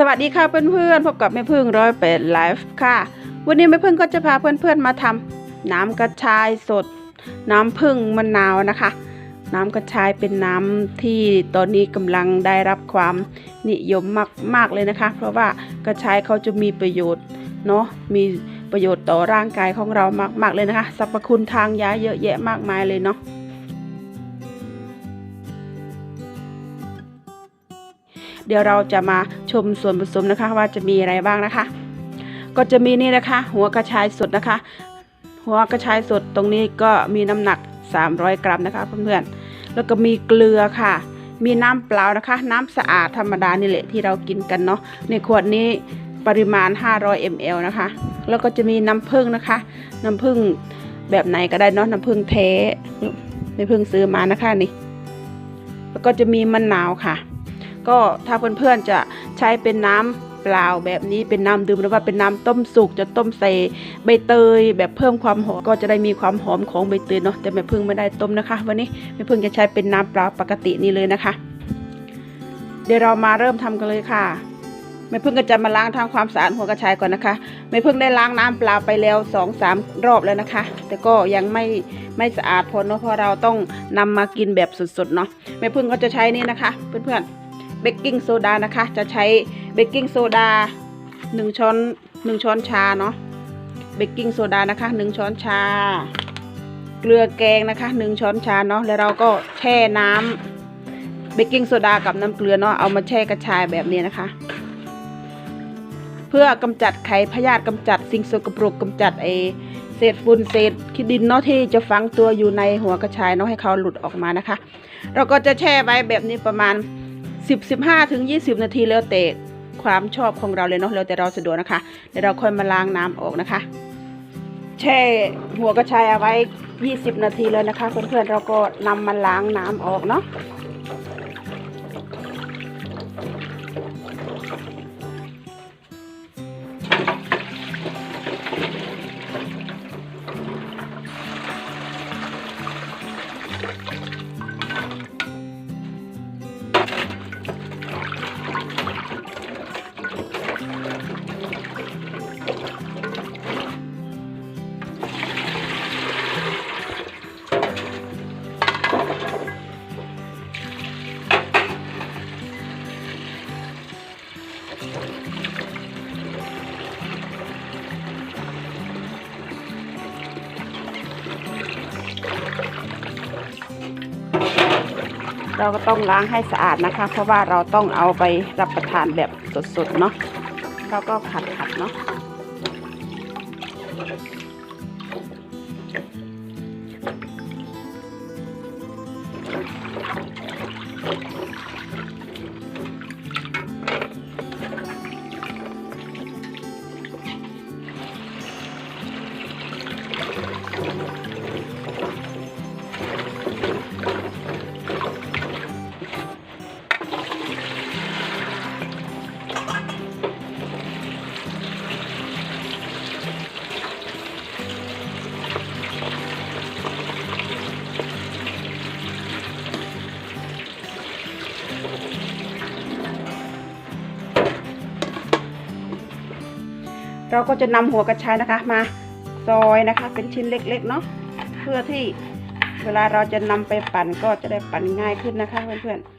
สวัสดีค่ะเพื่อนๆพบกับแม่พึ่งร้อยแปดไลฟ์ค่ะ วันนี้แม่พึ่งก็จะพาเพื่อนๆมาทำน้ำกระชายสด น้ำผึ้งมะนาวนะคะ น้ำกระชายเป็นน้ำที่ตอนนี้กำลังได้รับความนิยมมากๆเลยนะคะ เพราะว่ากระชายเขาจะมีประโยชน์เนาะมีประโยชน์ต่อร่างกายของเรามากๆเลยนะคะสรรพคุณทางยาเยอะแยะมากมายเลยเนาะ เดี๋ยวเราจะมาชมส่วนผสมนะคะว่าจะมีอะไรบ้างนะคะ ก็จะมีนี่นะคะ หัวกระชายสดนะคะ หัวกระชายสดตรงนี้ก็มีน้ำหนัก 300 กรัมนะคะเพื่อนๆแล้วก็มีเกลือค่ะ มีน้ำเปล่านะคะ น้ำสะอาดธรรมดานี่แหละที่เรากินกันเนาะในขวดนี้ปริมาณ 500 ml นะคะ แล้วก็จะมีน้ำผึ้งนะคะ น้ำผึ้งแบบไหนก็ได้เนาะน้ำผึ้งแท้ไม่ผึ้งซื้อมานะคะนี่ แล้วก็จะมีมะนาวค่ะ ก็ถ้าเพื่อนๆจะใช้เป็นน้ำเปล่าแบบนี้เป็นน้ำดื่มหรือว่าเป็นน้ำต้มสุกจะต้มใส่ใบเตย แบบเพิ่มความหอมก็จะได้มีความหอมของใบเตยเนาะแต่แม่พึ่งไม่ได้ต้มนะคะ วันนี้แม่พึ่งจะใช้เป็นน้ำเปล่าปกตินี่เลยนะคะ เดี๋ยวเรามาเริ่มทำกันเลยค่ะแม่พึ่งก็จะมาล้างทำความสะอาดหัวกระชายก่อนนะคะแม่พึ่งได้ล้างน้ำเปล่าไปแล้วสองสามรอบแล้วนะคะ แต่ก็ยังไม่ไม่สะอาดพอเนาะเพราะเราต้องนำมากินแบบสดๆเนาะแม่พึ่งก็จะใช้นี่นะคะ เพื่อนๆ เบกกิ้งโซดานะคะ จะใช้เบกกิ้งโซดาหนึ่งช้อนหนึ่งช้อนชาเนาะเบกกิ้งโซดานะคะหนึ่งช้อนชา เกลือแกงนะคะหนึ่งช้อนชาเนาะแล้วเราก็แช่น้ำเบกกิ้งโซดากับน้ำเกลือเนาะเอามาแช่กระชายแบบนี้นะคะ เพื่อกำจัดไขพยาธิกำจัดสิ่งสกปรกกำจัดไอเศษฝุ่นเศษขี้ดินเนาะที่จะฝังตัวอยู่ในหัวกระชายเนาะให้เขาหลุดออกมานะคะ เราก็จะแช่ไว้แบบนี้ประมาณ 10 15ถึง20 นาทีแล้วแต่ความชอบของเราเลยเนาะแล้วแต่เราสะดวกนะคะเดี๋ยวเราค่อยมาล้างน้ำออกนะคะ แช่หัวกระชายเอาไว้ 20 นาทีแล้วนะคะเพื่อนๆเราก็นำมาล้างน้ำออกเนาะ เราก็ต้องล้างให้สะอาดนะคะ เพราะว่าเราต้องเอาไปรับประทานแบบสดๆเนาะเราก็ขัดขัดๆเนาะ เราก็จะนำหัวกระชายนะคะมาซอยนะคะ เป็นชิ้นเล็กๆเนาะเพื่อที่เวลาเราจะนำไปปั่นก็จะได้ปั่นง่ายขึ้นนะคะเพื่อนๆ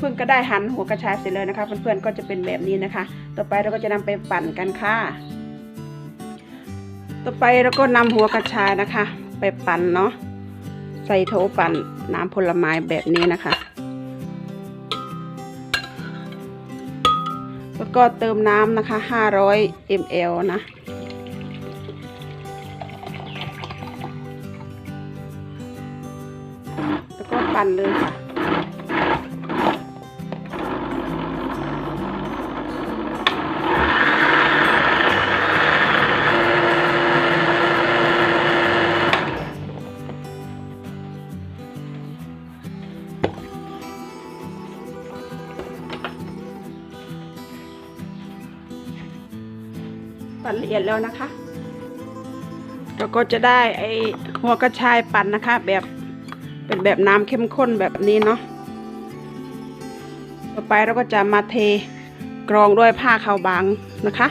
แม่พึ่งก็ได้หั่นหัวกระชายเสร็จเลยนะคะ เพื่อนๆก็จะเป็นแบบนี้นะคะ ต่อไปเราก็จะนำไปปั่นกันค่ะ ต่อไปเราก็นำหัวกระชายนะคะ ไปปั่นเนาะใส่โถปั่นน้ำผลไม้แบบนี้นะคะ แล้วก็เติมน้ำนะคะ 500 ml นะแล้วก็ปั่นเลย ปั่นละเอียดแล้วนะคะเราก็จะได้ไอหัวกระชายปั่นนะคะ แบบเป็นแบบน้ำเข้มข้นแบบนี้เนาะต่อไปเราก็จะมาเทกรองด้วยผ้าขาวบางนะคะ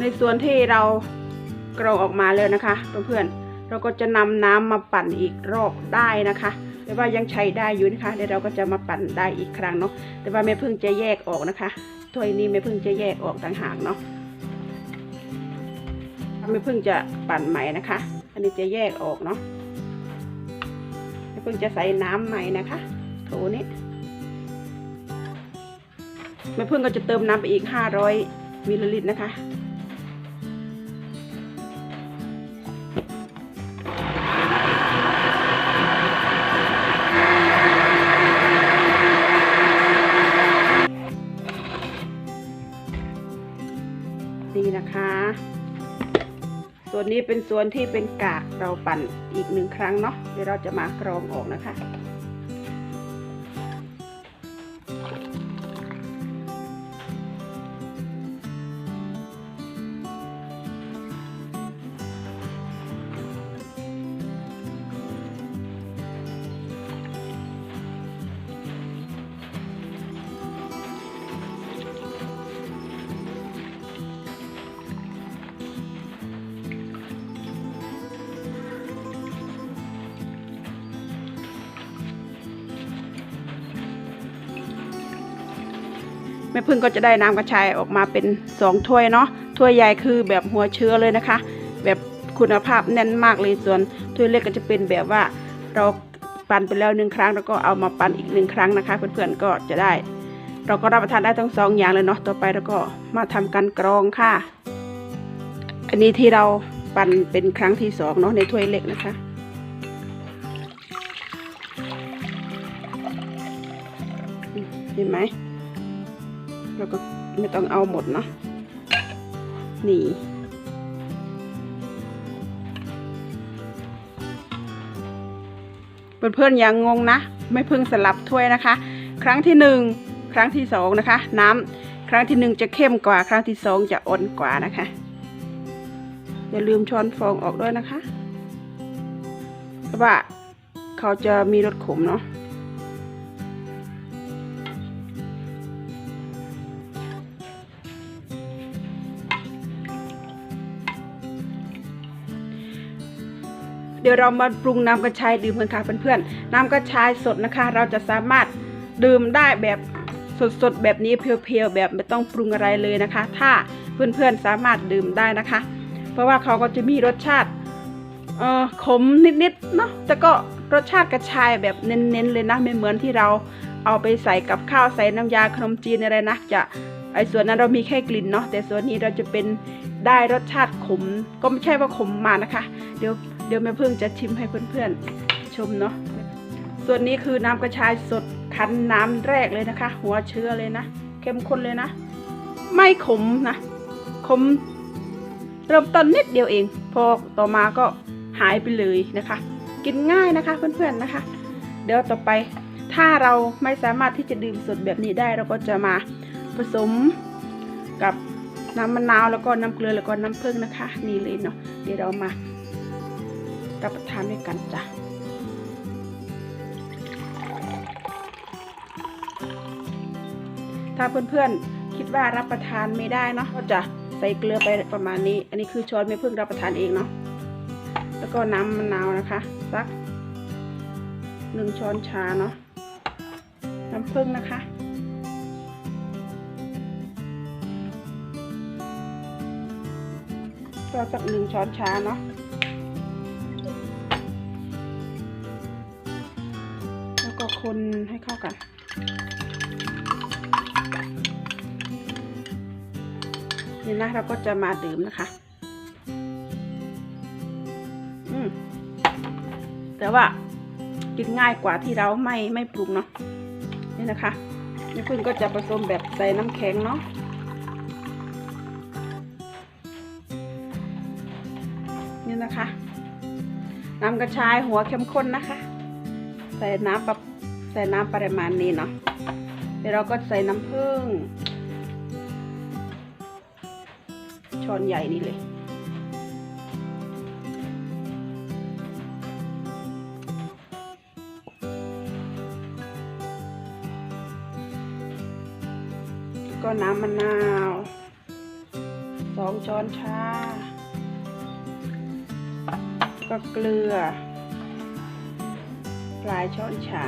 ในส่วนที่เรากรองออกมาแล้วนะคะเพื่อนๆเราก็จะนำน้ำมาปั่นอีกรอบได้นะคะแต่ว่ายังใช้ได้อยู่นะคะเดี๋ยวเราก็จะมาปั่นได้อีกครั้งเนาะแต่ว่าแม่พึ่งจะแยกออกนะคะถ้วยนี้แม่พึ่งจะแยกออกต่างหากเนาะแม่พึ่งจะปั่นใหม่นะคะ อันนี้จะแยกออกเนาะแม่พึ่งจะใส่น้ำใหม่นะคะโถนี้แม่พึ่งก็จะเติมน้ำไปอีก 500มิลลิลิตรนะคะ นี่นะคะ ส่วนนี้เป็นส่วนที่เป็นกากเราปั่นอีกหนึ่งครั้งเนาะเดี๋ยวเราจะมากรองออกนะคะ ม่พึ่งก็จะได้น้ำกระชายออกมาเป็นสองถ้วยเนาะถ้วยใหญ่คือแบบหัวเชื้อเลยนะคะ แบบคุณภาพแน่นมากเลยส่วนถ้วยเล็กก็จะเป็นแบบว่าเราปั่นไปแล้วหนึ่งครั้ง แล้วก็เอามาปั่นอีกหนึ่งครั้งนะคะ เพื่อนๆก็จะได้ เราก็รับประทานได้ทั้งสองอย่างเลยเนาะต่อไปเราก็มาทำการกรองค่ะ อันนี้ที่เราปั่นเป็นครั้งที่สองเนาะในถ้วยเล็กนะคะเห็นไหม แล้วก็ไม่ต้องเอาหมดเนาะนี่เพื่อนๆอย่างงงนะ ไม่พิ่งสลับถ้วยนะคะ ครั้งที่หนึ่งครั้งที่สองนะคะ น้ำครั้งที่หนึ่งจะเข้มกว่า ครั้งที่สองจะอ่อนกว่านะคะ อย่าลืมช้อนฟองออกด้วยนะคะ เพราะว่าเขาจะมีรสขมเนาะ ดี๋ยวเรามาปรุงน้ำกระชายดื่มกันค่ะเพื่อนๆน้ำกระชายสดนะคะ เราจะสามารถดื่มได้แบบสดๆแบบนี้เพียวๆแบบไม่ต้องปรุงอะไรเลยนะคะ ถ้าเพื่อนๆสามารถดื่มได้นะคะ เพราะว่าเขาก็จะมีรสชาติเออขมนิดๆเนาะแต่ก็รสชาติกระชายแบบเน้นๆเลยนะไม่เหมือนที่เราเอาไปใส่กับข้าวใส่น้ำยาขนมจีนอะไรนะจะไอ้ส่วนนั้นเรามีแค่กลิ่นเนาะแต่ส่วนนี้เราจะเป็นได้รสชาติขมก็ไม่ใช่ว่าขมมานะคะ เดี๋ยว เดี๋ยวแม่พึ่งจะชิมให้เพื่อนๆชมเนาะส่วนนี้คือน้ำกระชายสดคั้นน้ำแรกเลยนะคะ หัวเชื้อเลยนะเข้มข้นเลยนะ ไม่ขมนะขมเริ่มต้นนิดเดียวเอง พอต่อมาก็หายไปเลยนะคะ กินง่ายนะคะเพื่อนๆนะคะ เดี๋ยวต่อไปถ้าเราไม่สามารถที่จะดื่มสดแบบนี้ได้เราก็จะมาผสมกับน้ำมะนาวแล้วก็น้ำเกลือแล้วก็น้ำผึ้งนะคะ นี่เลยเนาะเดี๋ยวเรามา รับประทานด้วยกันจ้ะถ้าเพื่อนๆคิดว่ารับประทานไม่ได้เนาะก็จะใส่เกลือไปประมาณนี้ อันนี้คือช้อนไม่เพิ่งรับประทานเองเนาะแล้วก็น้ำมะนาวนะคะสักหนึ่งช้อนชาเนาะน้ำผึ้งนะคะ ก็สักหนึ่งช้อนชาเนาะ คนให้เข้ากัน นี่นะเราก็จะมาดื่มนะคะอืมแต่ว่ากินง่ายกว่าที่เราไม่ไม่ปรุงเนาะนี่นะคะแม่พึ่งก็จะผสมแบบใส่น้ำแข็งเนาะนี่นะคะน้ำกระชายหัวเข้มข้นนะคะ ใส่น้ำแบบ ส่น้ำปริมาณนี้เนาะเดี๋ยวเราก็ใส่น้ำผึ้งช้อนใหญ่นี่เลยก็น้ำมะนาวสองช้อนชา ก็เกลือ ปลายช้อนชา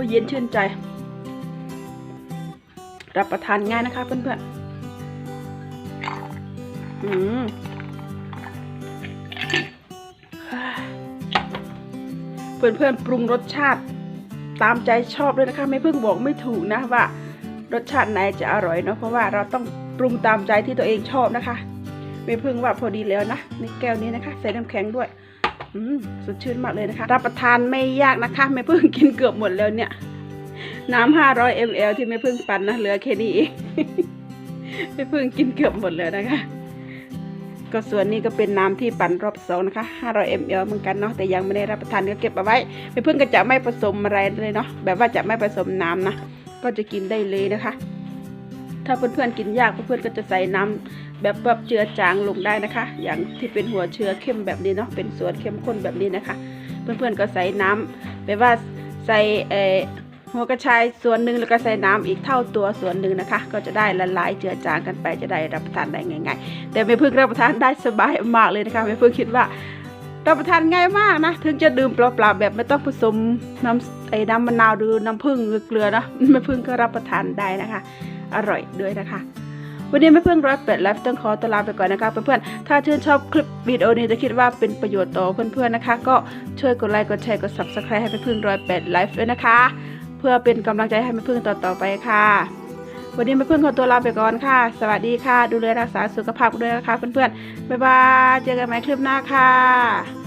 อ้เย็นชื่นใจ รับประทานง่ายนะคะเพื่อนๆ อืมเพื่อนๆปรุงรสชาติตามใจชอบเลยนะคะ ไม่เพิ่งบอกไม่ถูกนะว่ารสชาติไหนจะอร่อยเนาะเพราะว่าเราต้องปรุงตามใจที่ตัวเองชอบนะคะ ไม่เพิ่งว่าพอดีแล้วนะในแก้วนี้นะคะ ใส่น้ำแข็งด้วย สดชื่นมากเลยนะคะ รับประทานไม่ยากนะคะไม่พิ่งกินเกือบหมดแล้วเนี่ย น้ำห้าร้อยมลที่ไม่พิ่งปั่นนะเหลือแค่นี้เองไม่พิ่งกินเกือบหมดแล้วนะคะ ก็ส่วนนี้ก็เป็นน้ำที่ปั่นรอบสองนะคะ500 ml เหมือนกันเนาะแต่ยังไม่ได้รับประทานก็เก็บเอาไว้ไม่เพิ่งก็จะไม่ผสมอะไรเลยเนาะแบบว่าจะไม่ผสมน้ำนะก็จะกินได้เลยนะคะ ถ้าเพื่อนๆกินยากเพื่อนๆก็จะใส่น้ำแบบแบบเจือจางลงได้นะคะ อย่างที่เป็นหัวเชื้อเข้มแบบนี้เนาะเป็นส่วนเข้มข้นแบบนี้นะคะ เพื่อนๆก็ใส่น้ำแบบว่าใส่เอหัวกระชายส่วนหนึ่งแล้วก็ใส่น้ำอีกเท่าตัวส่วนหนึ่งนะคะ ก็จะได้ละลายเจือจางกันไปจะได้รับประทานได้ง่าย ๆ แต่ไม่เพิ่งรับประทานได้สบายมากเลยนะคะไม่เพิ่งคิดว่า รับประทานง่ายมากนะ ถึงจะดื่มเปล่าๆแบบไม่ต้องผสมน้ำไอ้น้ำมะนาวหรือน้ำผึ้งหรือเกลือนะไม่พึ่งก็รับประทานได้นะคะ อร่อยด้วยนะคะ วันนี้ไม่พึ่งร้อยแปดไลฟ์ต้องขอตัวลาไปก่อนนะคะเพื่อนๆถ้าชื่นชอบคลิปวิดีโอนี้จะคิดว่าเป็นประโยชน์ต่อเพื่อนๆนะคะ ก็ช่วยกดไลค์กดแชร์กด subscribe ให้ไม่พึ่งร้อยแปดไลฟ์ด้วยนะคะ เพื่อเป็นกำลังใจให้ไม่พึ่งต่อๆไปค่ะ วันนี้ไม่พึ่งขอตัวลาไปก่อนค่ะ สวัสดีค่ะ ดูแลรักษาสุขภาพด้วยนะคะเพื่อนๆบ๊ายบายเจอกันใหม่คลิปหน้าค่ะ